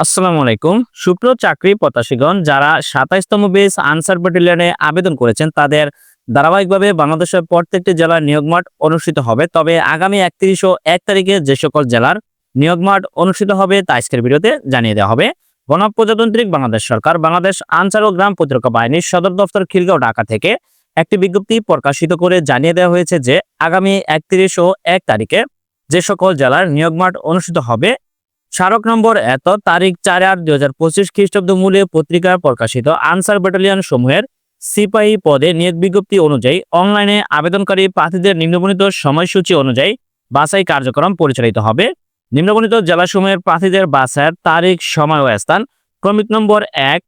আসসালামু আলাইকুম। সুপ্র চাকরি প্রত্যাশীগণ, যারা সাতাইশতম বেস আনসার ব্যাটালিয়নে আবেদন করেছেন, তাদের ধারাবাহিকভাবে বাংলাদেশের প্রত্যেকটি জেলার নিয়োগ মাঠ অনুষ্ঠিত হবে। তবে আগামী একত্রিশ ও এক তারিখে যে সকল জেলার নিয়োগ মাঠ অনুষ্ঠিত হবে তা আজকের ভিডিওতে জানিয়ে দেওয়া হবে। গণপ্রজাতান্ত্রিক বাংলাদেশ সরকার, বাংলাদেশ আনসার ও গ্রাম প্রতিরক্ষা বাহিনীর সদর দফতর খিলগাঁও, ঢাকা থেকে একটি বিজ্ঞপ্তি প্রকাশিত করে জানিয়ে দেওয়া হয়েছে যে, আগামী একত্রিশ ও এক তারিখে যে সকল জেলার নিয়োগ মাঠ অনুষ্ঠিত হবে স্মারক নম্বর এত, তারিখ চার আট দুই হাজার পঁচিশ খ্রিস্টাব্দ মূলে পত্রিকায় প্রকাশিত আনসার ব্যাটালিয়ন সমূহের সিপাহী পদে নিয়োগ বিজ্ঞপ্তি অনুযায়ী অনলাইনে আবেদনকারী প্রার্থীদের নিম্নবর্ণিত সময়সূচি অনুযায়ী বাছাই কার্যক্রম পরিচালিত হবে। নিম্নবর্ণিত জেলাসমূহের প্রার্থীদের বাছাইয়ের তারিখ, সময় ও স্থান, ক্রমিক নম্বর এক,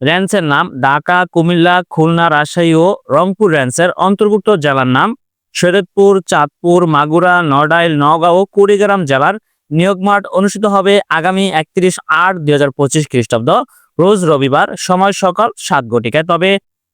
র্যান্সের নাম, ঢাকা, কুমিল্লা, খুলনা, রাজশাহী ও রংপুর র্যান্সের অন্তর্ভুক্ত জেলার নাম শরীয়তপুর চাঁদপুর, মাগুরা, নড়াইল, নওগাঁ ও কুড়িগ্রাম জেলার নিয়োগ মাঠ অনুষ্ঠিত হবে আগামী একত্রিশ আট দুই হাজার পঁচিশ খ্রিস্টাব্দ, রোজ রবিবার, সময় সকাল সাত ঘটিকায়। তবে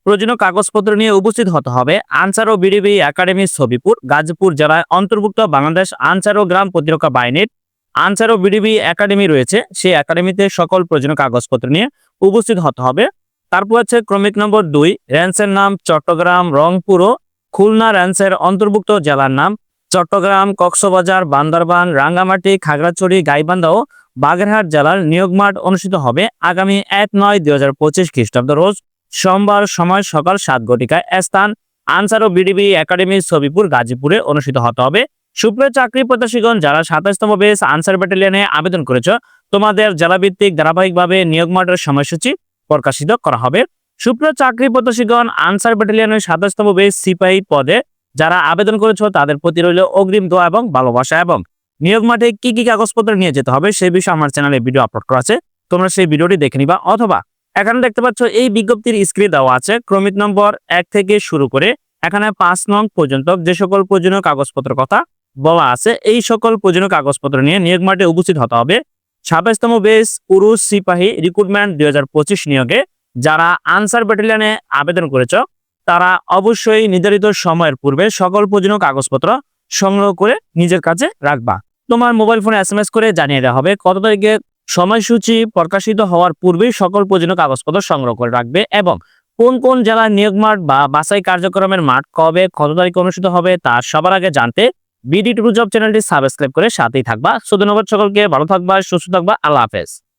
প্রয়োজনীয় কাগজপত্র নিয়ে উপস্থিত হতে হবে আনসার ও বিডিবি একাডেমি ছবিপুর, গাজীপুর জেলায় অন্তর্ভুক্ত বাংলাদেশ আনসার ও গ্রাম প্রতিরক্ষা বাহিনীর আনসার ও বিডিবি একাডেমি রয়েছে। সেই একাডেমিতে সকল প্রয়োজনীয় কাগজপত্র নিয়ে উপস্থিত হতে হবে। তারপর আছে ক্রমিক নম্বর দুই, র্যান্সের নাম চট্টগ্রাম, রংপুর ও খুলনা র্যান্সের অন্তর্ভুক্ত জেলার নাম। চট্টগ্রাম, কক্সবাজার, বান্দরবান, রাঙ্গামাটি, খাগড়াছড়ি, গাইবান্ধা ও বাগেরহাট জেলার নিয়োগ মাঠ অনুষ্ঠিত হবে আগামী এক নয় দুই হাজার পঁচিশ খ্রিস্টাব্দ রোজ সোমবার সময় সকাল সাত ঘটিকায় স্থান। আনসার ও বিডিবি একাডেমি ছবিপুর গাজীপুরে অনুষ্ঠিত হতে হবে। সুপ্রিয় চাকরি প্রত্যাশীগণ, যারা সাতাশতম বেস আনসার ব্যাটালিয়নে আবেদন করেছ, তোমাদের জেলাভিত্তিক ধারাবাহিকভাবে নিয়োগ মাঠের সময়সূচি প্রকাশিত করা হবে। সুপ্রিয় চাকরি প্রত্যাশীগণ, আনসার ব্যাটালিয়নের সাতাশতম বেস সিপাহী পদে যারা আবেদন করেছ, তাদের প্রতি রইল অগ্রিম দোয়া এবং ভালোবাসা এবং নিয়োগ মাঠে কি কি কাগজপত্র নিয়ে যেতে হবে সেই বিষয়ে আমার চ্যানেলে ভিডিও আপলোড করা আছে। তোমরা সেই ভিডিওটি দেখে নিবা। অথবা এখানে দেখতে পাচ্ছ, এই বিজ্ঞপ্তির স্ক্রিনে দেওয়া আছে ক্রমিক নম্বর এক থেকে শুরু করে এখানে পাঁচ নং পর্যন্ত যে সকল প্রয়োজনীয় কাগজপত্র কথা বলা আছে, এই সকল প্রয়োজনীয় কাগজপত্র নিয়ে নিয়োগ মাঠে উপস্থিত হতে হবে। ছাব্বিশতম বেস পুরুষ সিপাহী রিক্রুটমেন্ট দুই হাজার পঁচিশ নিয়োগে যারা আনসার ব্যাটালিয়নে আবেদন করেছ তারা অবশ্যই নির্ধারিত সময়ের পূর্বে সকল প্রয়োজনীয় কাগজপত্র সংগ্রহ করে নিজের কাছে রাখবা। তোমার মোবাইল ফোনে এস করে জানিয়ে দেওয়া হবে কত তারিখে সময়সূচি প্রকাশিত হওয়ার পূর্বেই সকল প্রয়োজনীয় কাগজপত্র সংগ্রহ করে রাখবে এবং কোন কোন জেলার নিয়োগ মাঠ বা বাছাই কার্যক্রমের মাঠ কবে, কত তারিখে অনুষ্ঠিত হবে তা সবার আগে জানতে বিডি টু জব চ্যানেলটি সাবস্ক্রাইব করে সাথেই থাকবা। সো ধন্যবাদ সকলকে, ভালো থাকবা, সুস্থ থাকবা, আল্লাহ হাফেজ।